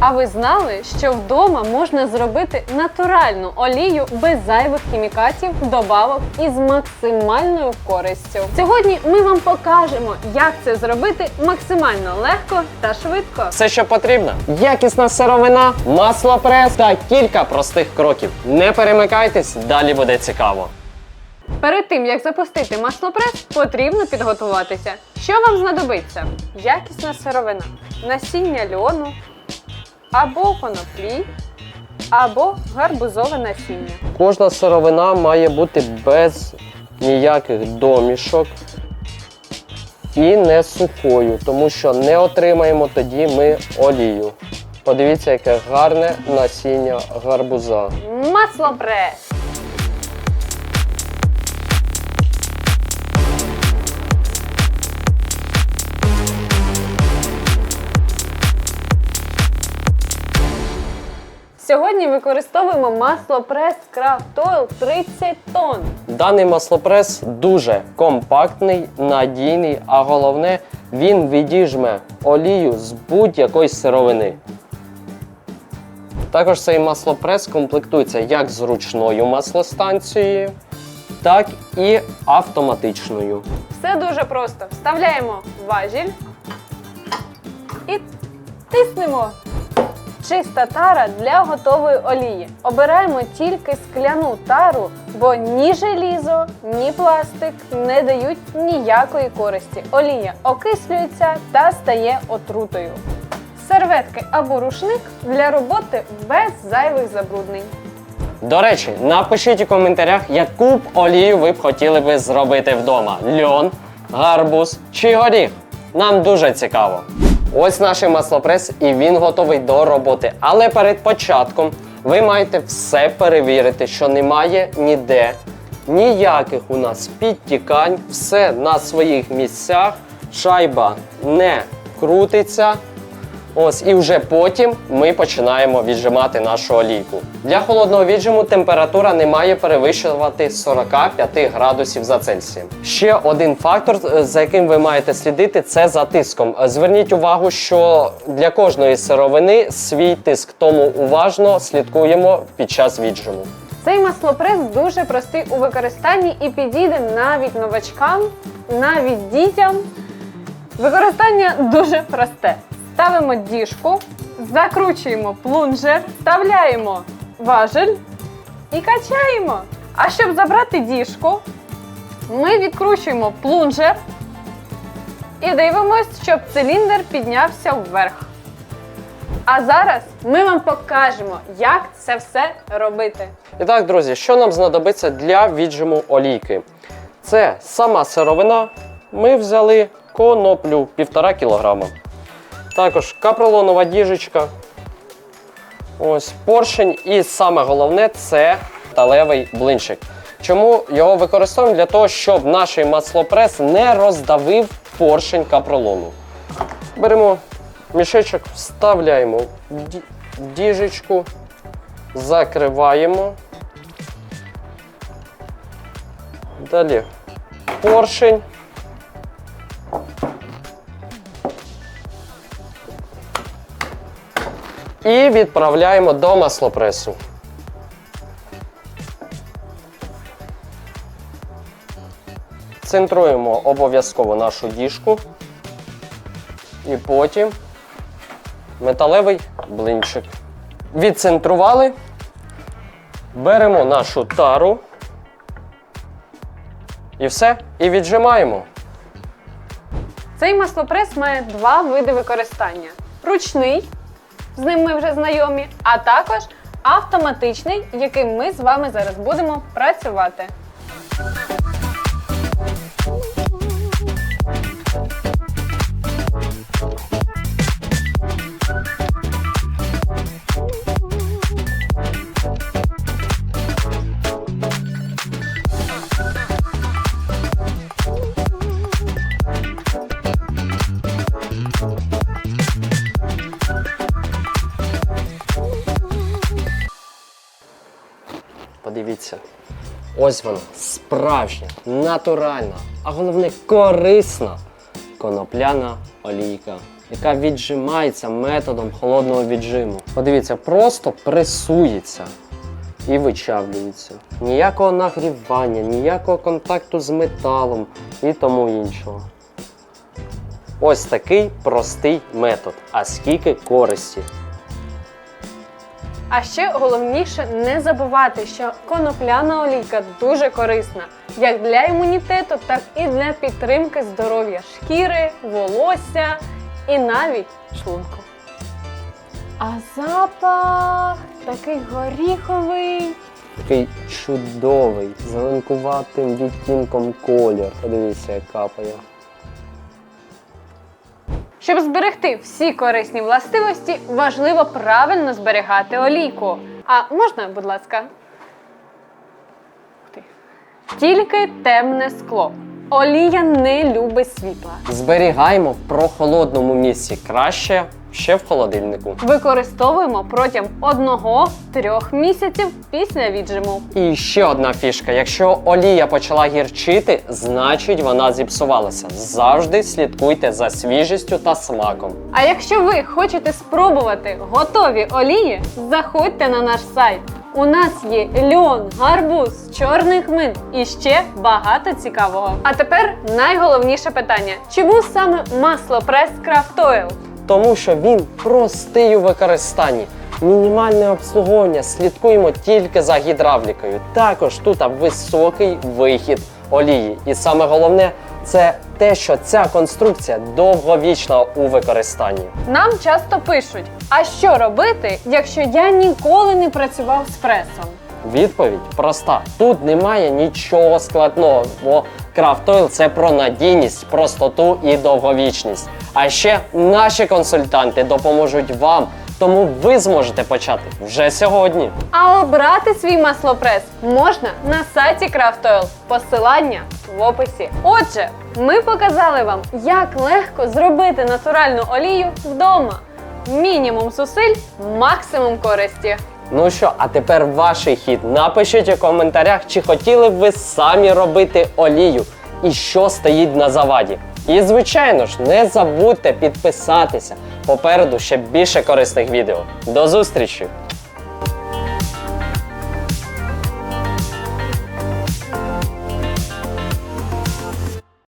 А ви знали, що вдома можна зробити натуральну олію без зайвих хімікатів, добавок і з максимальною користю? Сьогодні ми вам покажемо, як це зробити максимально легко та швидко. Все, що потрібно: якісна сировина, масло прес та кілька простих кроків. Не перемикайтесь, далі буде цікаво. Перед тим як запустити маслопрес, потрібно підготуватися. Що вам знадобиться? Якісна сировина, насіння льону, або коноплі, або гарбузове насіння. Кожна сировина має бути без ніяких домішок і не сухою, тому що не отримаємо тоді ми олію. Подивіться, яке гарне насіння гарбуза. Маслопрес! Сьогодні використовуємо масло прес Craft Oil 30 тонн. Даний маслопрес дуже компактний, надійний, а головне, він відіжме олію з будь-якої сировини. Також цей маслопрес комплектується як з ручною маслостанцією, так і автоматичною. Все дуже просто. Вставляємо важіль і тиснемо. Чиста тара для готової олії. Обираємо тільки скляну тару, бо ні желізо, ні пластик не дають ніякої користі. Олія окислюється та стає отрутою. Серветки або рушник для роботи без зайвих забруднень. До речі, напишіть у коментарях, яку б олію ви б хотіли би зробити вдома: льон, гарбуз чи горіх. Нам дуже цікаво. Ось наш маслопрес, і він готовий до роботи. Але перед початком ви маєте все перевірити, що немає ніде ніяких у нас підтікань, все на своїх місцях, шайба не крутиться. Ось і вже потім ми починаємо віджимати нашу олійку. Для холодного віджиму температура не має перевищувати 45 градусів за Цельсієм. Ще один фактор, е, за яким ви маєте слідити, це за тиском. Е, Зверніть увагу, що для кожної сировини свій тиск, тому уважно слідкуємо під час віджиму. Цей маслопрес дуже простий у використанні і підійде навіть новачкам, навіть дітям. Використання дуже просте. Ставимо діжку, закручуємо плунжер, вставляємо важель і качаємо. А щоб забрати діжку, ми відкручуємо плунжер і дивимось, щоб циліндр піднявся вверх. А зараз ми вам покажемо, як це все робити. І так, друзі, що нам знадобиться для віджиму олійки? Це сама сировина. Ми взяли коноплю 1,5 кг. Також капролонова діжечка. Ось поршень. І саме головне це талевий блинчик. Чому його використовуємо? Для того, щоб наш маслопрес не роздавив поршень капролону. Беремо мішечок, вставляємо в діжечку, закриваємо. Далі поршень. І відправляємо до маслопресу. Центруємо обов'язково нашу діжку. І потім металевий блинчик. Відцентрували. Беремо нашу тару. І все. І віджимаємо. Цей маслопрес має два види використання: ручний, з ним ми вже знайомі, а також автоматичний, яким ми з вами зараз будемо працювати. Подивіться. Ось вона, справжня, натуральна, а головне корисна конопляна олійка яка віджимається методом холодного віджиму. Подивіться, просто пресується і вичавлюється. Ніякого нагрівання, ніякого контакту з металом і тому іншого. Ось такий простий метод. А скільки користі. А ще головніше не забувати, що конопляна олійка дуже корисна як для імунітету, так і для підтримки здоров'я шкіри, волосся і навіть шлунку. А запах такий горіховий. Такий чудовий, зеленкуватим відтінком колір. Подивіться, як капає. Щоб зберегти всі корисні властивості, важливо правильно зберігати олійку. А можна, будь ласка? Тільки темне скло. Олія не любить світла. Зберігаємо в прохолодному місці краще ще в холодильнику. Використовуємо протягом 1-3 місяців після віджиму. І ще одна фішка: якщо олія почала гірчити, значить вона зіпсувалася. Завжди слідкуйте за свіжістю та смаком. А якщо ви хочете спробувати готові олії, заходьте на наш сайт. У нас є льон, гарбуз, чорний хмин і ще багато цікавого. А тепер найголовніше питання: чому саме масло прес Craft Oil? Тому що він простий у використанні. Мінімальне обслуговування слідкуємо тільки за гідравлікою. Також тут високий вихід олії. І саме головне це те, що ця конструкція довговічна у використанні. Нам часто пишуть: а що робити, якщо я ніколи не працював з пресом? Відповідь проста: тут немає нічого складного, бо Craft Oil – це про надійність, простоту і довговічність. А ще наші консультанти допоможуть вам, тому ви зможете почати вже сьогодні. А обрати свій маслопрес можна на сайті Craft Oil. Посилання в описі. Отже, ми показали вам, як легко зробити натуральну олію вдома. Мінімум зусиль, максимум користі. Ну що, а тепер ваш хід. Напишіть у коментарях, чи хотіли б ви самі робити олію і що стоїть на заваді. І звичайно ж, не забудьте підписатися. Попереду ще більше корисних відео. До зустрічі!